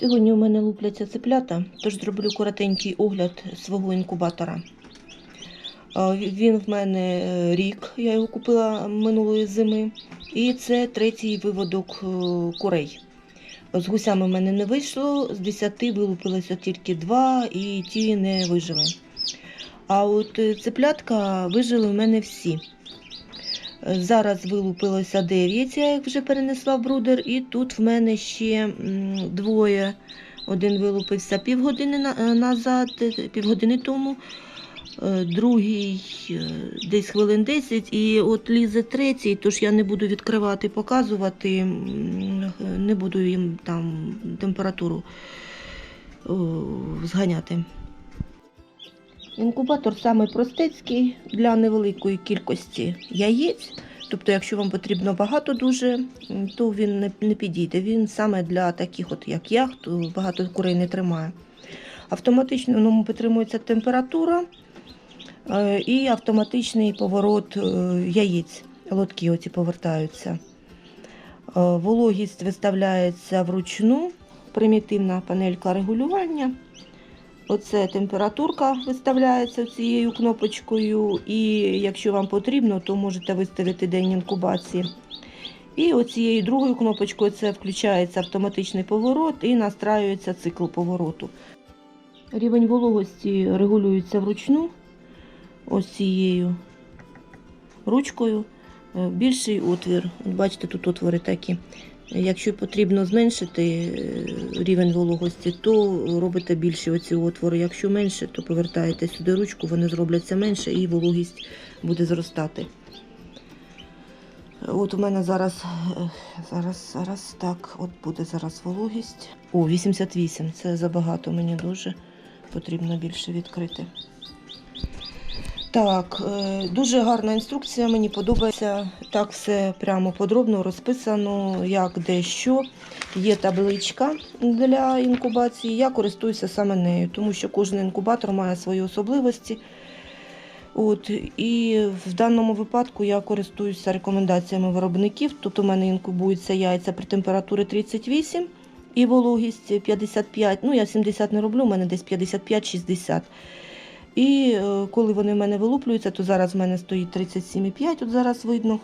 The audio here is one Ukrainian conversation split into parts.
Сьогодні у мене лупляться цеплята, тож зроблю коротенький огляд свого інкубатора. Він в мене е, рік, я його купила минулої зими. І це третій виводок е, курей. З гусями в мене не вийшло, з 10 вилупилося тільки два, і ті не вижили. А от е, цеплятка вижили в мене всі. Зараз вилупилося 9, я їх вже перенесла в брудер, і тут в мене ще двоє. Один вилупився півгодини е, назад, півгодини тому, е, другий е, десь хвилин 10, і от лізе третій, тож я не буду відкривати, показувати, не буду їм там температуру зганяти. Інкубатор саме простецький для невеликої кількості яєць. Тобто, якщо вам потрібно багато дуже, то він не, не підійде. Він саме для таких, от як я, хто багато курей не тримає. Автоматично в ньому підтримується температура е, і автоматичний поворот е, яєць. Лотки оці повертаються. Е, Вологість виставляється вручну, примітивна панелька регулювання. Оце температурка виставляється цією кнопочкою, і якщо вам потрібно, то можете виставити день інкубації. І оцією другою кнопочкою це включається автоматичний поворот і настраюється цикл повороту. Рівень вологості регулюється вручну, ось цією ручкою. Е, Більший отвір, бачите, тут отвори такі. Якщо потрібно зменшити е, рівень вологості, то робите більші оці отвори. Якщо менше, то повертаєте сюди ручку, вони зробляться менше і вологість буде зростати. От у мене зараз, е, зараз, зараз так, от буде зараз вологість. О, 88. Це забагато, мені дуже потрібно більше відкрити. Так, е, дуже гарна інструкція, мені подобається. Так все прямо подробно розписано, як де що. Є табличка для інкубації. Я користуюся саме нею, тому що кожен інкубатор має свої особливості. От, і в даному випадку я користуюся рекомендаціями виробників. Тут у мене інкубуються яйця при температурі 38 і вологість 55. Ну, я 70 не роблю, у мене десь 55-60. І е, коли вони в мене вилуплюються, то зараз в мене стоїть 37,5, от зараз видно.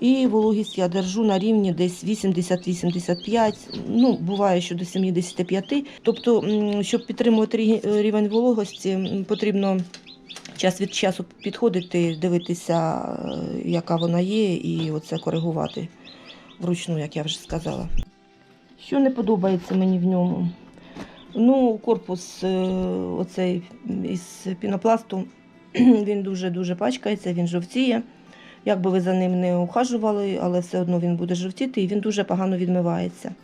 І вологість я держу на рівні десь 80-85, ну буває, що до 75. Тобто, щоб підтримувати рівень вологості, потрібно час від часу підходити, дивитися, е, яка вона є, і оце коригувати вручну, як я вже сказала. Що не подобається мені в ньому? Ну, корпус е, оцей із пінопласту, він дуже-дуже пачкається, він жовтіє. Як би ви за ним не ухажували, але все одно він буде жовтіти і він дуже погано відмивається.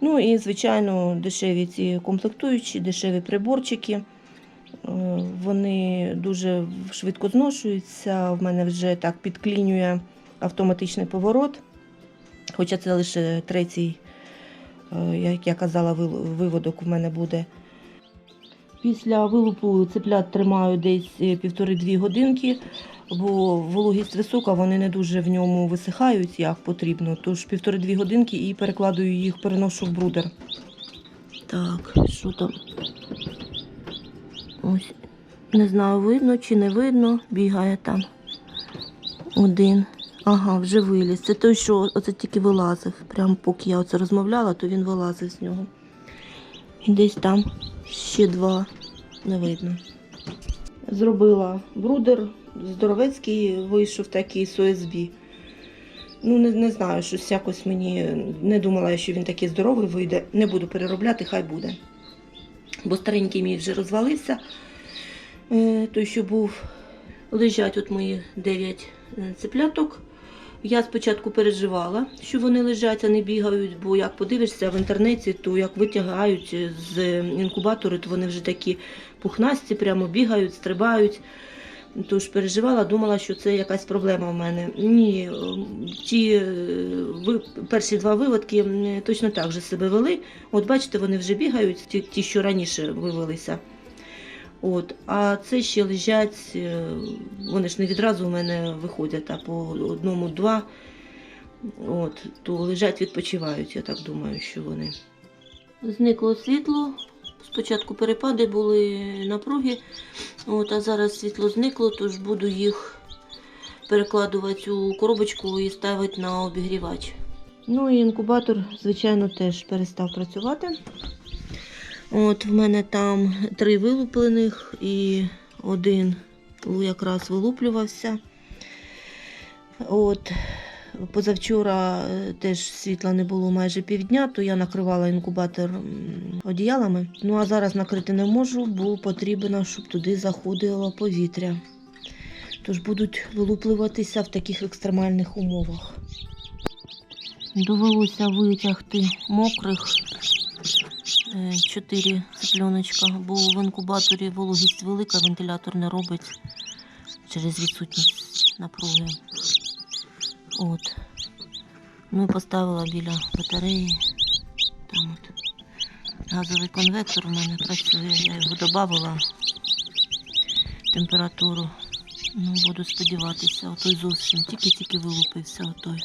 Ну і, звичайно, дешеві ці комплектуючі, дешеві приборчики. Е, Вони дуже швидко зношуються. В мене вже так підклінює автоматичний поворот. Хоча це лише третій, як я казала, виводок у мене буде. Після вилупу цеплят тримаю десь е, півтори-дві годинки, бо вологість висока, вони не дуже в ньому висихають, як потрібно. Тож півтори-дві годинки і перекладую їх, переношу в брудер. Так, що там? Ось, не знаю, видно чи не видно, бігає там. Один. Ага, вже виліз. Це той, що оце тільки вилазив. Прямо поки я оце розмовляла, то він вилазив з нього. І десь там ще два. Не видно. Зробила брудер, здоровецький вийшов такий з ОСБ. Ну, не, не знаю, щось якось мені не думала, що він такий здоровий вийде. Не буду переробляти, хай буде. Бо старенький мій вже розвалився. Е, той, що був, лежать от мої 9 цепляток. Я спочатку переживала, що вони лежать, а не бігають, бо як подивишся в інтернеті, то як витягають з інкубатори, то вони вже такі пухнасті, прямо бігають, стрибають. Тож переживала, думала, що це якась проблема в мене. Ні, ті е, ви, перші два виводки точно так же себе вели. От бачите, вони вже бігають, ті, ті що раніше вивелися. От, а це ще лежать, е, вони ж не відразу у мене виходять, а по одному-два. От, то лежать, відпочивають, я так думаю, що вони. Зникло світло. Спочатку перепади були напруги, от, а зараз світло зникло, тож буду їх перекладувати у коробочку і ставити на обігрівач. Ну і інкубатор, звичайно, теж перестав працювати. От в мене там три вилуплених і один якраз вилуплювався. От, позавчора е, теж світла не було майже півдня, то я накривала інкубатор одіялами. Ну а зараз накрити не можу, бо потрібно, щоб туди заходило повітря. Тож будуть вилуплюватися в таких екстремальних умовах. Довелося витягти мокрих е, чотири цепляночка, бо в інкубаторі вологість велика, вентилятор не робить через відсутність напруги. От. Ну і поставила біля батареї. Там от газовий конвектор у мене працює, я його додавала температуру. Ну, буду сподіватися, отой зовсім тільки-тільки вилупився отой.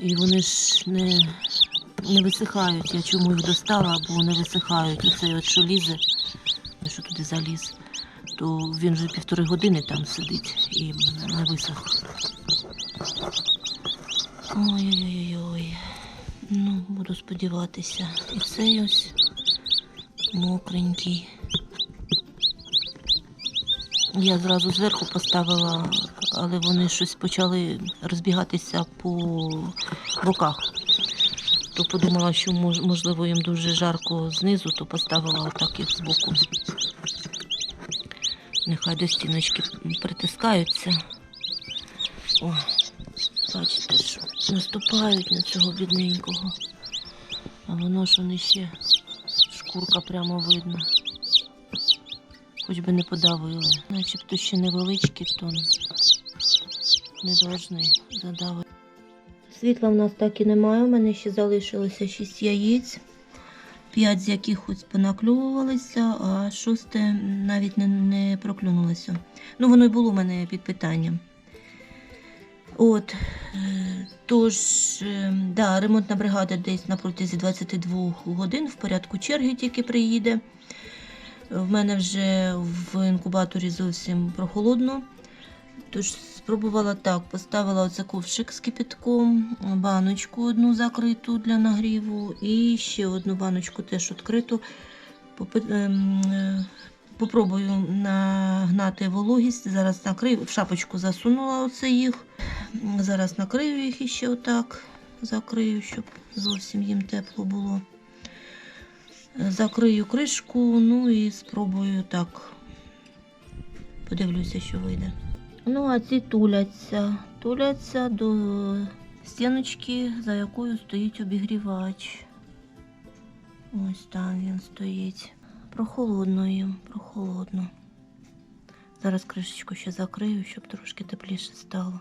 І вони ж не, не висихають. Я чому їх достала, бо не висихають. Оцей от що лізе, що туди заліз, то він вже півтори години там сидить і не висох. Ой-ой-ой. Ну, буду сподіватися. І цей ось мокренький. Я зразу зверху поставила, але вони щось почали розбігатися по боках. То подумала, що мож- можливо їм дуже жарко знизу, то поставила отак їх збоку. Нехай до стіночки притискаються. О, бачите, що наступають на цього бідненького. А воно ж вони ще шкурка прямо видно. Хоч би не подавили. Начебто ще невеличкі, то не должны задавити. Світла в нас так і немає. У мене ще залишилося 6 яєць. П'ять з яких ось а шосте навіть не, не проклюнулося. Ну, воно й було у мене під питанням. От, е, тож, е, да, ремонтна бригада десь на протязі 22 годин в порядку черги тільки приїде. В мене вже в інкубаторі зовсім прохолодно. Тож спробувала так, поставила оце ковшик з кипятком, баночку одну закриту для нагріву і ще одну баночку теж відкриту. Ем, е, Попробую нагнати вологість. Зараз накрию, в шапочку засунула оце їх. Зараз накрию їх іще отак, закрию, щоб зовсім їм тепло було. Закрию кришку, ну і спробую так. Подивлюся, що вийде. Ну, а ці туляться. Туляться до стіночки, за якою стоїть обігрівач. Ось там він стоїть. Прохолодно їм, прохолодно. Зараз кришечку ще закрию, щоб трошки тепліше стало.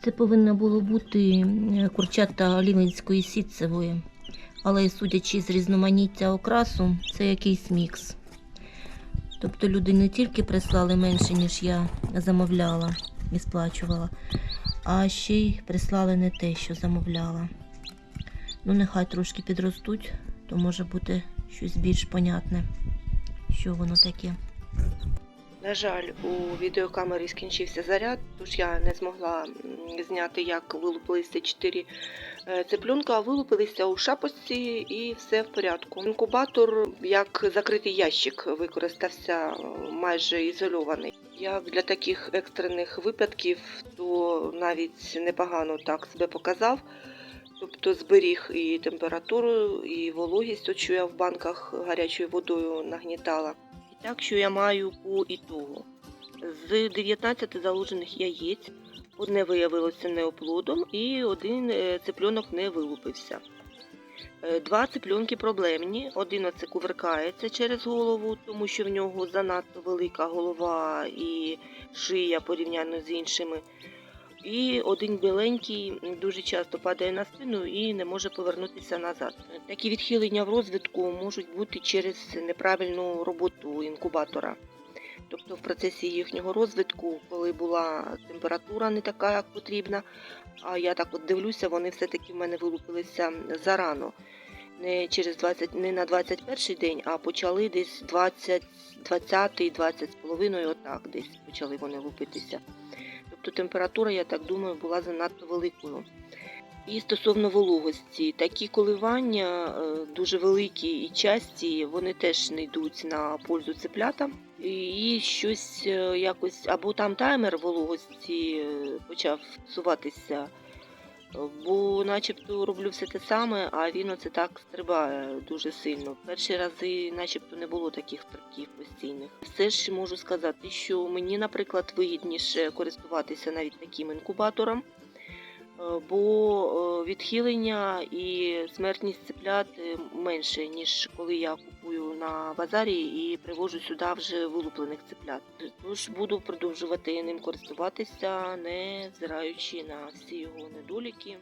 Це повинно було бути курчата лівенської сітцевої, але судячи з різноманіття окрасу, це якийсь мікс. Тобто люди не тільки прислали менше, ніж я замовляла і сплачувала, а ще й прислали не те, що замовляла. Ну, нехай трошки підростуть, то може бути щось більш понятне, що воно таке. На жаль, у відеокамері скінчився заряд, тож я не змогла зняти, як вилупилися чотири е, цеплюнка, вилупилися у шапочці і все в порядку. Інкубатор як закритий ящик використався е, майже ізольований. Як для таких екстрених випадків, то навіть непогано так себе показав. Тобто зберіг і температуру, і вологість, що я в банках гарячою водою нагнітала. І так, що я маю по ітогу. З 19 заложених яєць одне виявилося неоплодом і один е, не вилупився. Е, Два цепльонки проблемні. Один оце кувиркається через голову, тому що в нього занадто велика голова і шия порівняно з іншими. І один біленький дуже часто падає на спину і не може повернутися назад. Такі відхилення в розвитку можуть бути через неправильну роботу інкубатора. Тобто в процесі їхнього розвитку, коли була температура не така, як потрібна, а я так от дивлюся, вони все-таки в мене вилупилися зарано. Не через 20, не на 21 день, а почали десь 20, 20, 20 з половиною, отак десь почали вони лупитися. Тобто температура, я так думаю, була занадто великою. І стосовно вологості, такі коливання е, дуже великі і часті, вони теж не йдуть на пользу цеплятам. І щось е, якось, або там таймер вологості е, почав псуватися, е, бо начебто роблю все те саме, а він оце так стрибає дуже сильно. Перші рази начебто не було таких стрибків постійних. Все ж можу сказати, що мені, наприклад, вигідніше користуватися навіть таким інкубатором. Е, бо е, відхилення і смертність цеплят е, менше, ніж коли я купую на базарі і привожу сюди вже вилуплених цеплят. Тож буду продовжувати ним користуватися, не взираючи на всі його недоліки.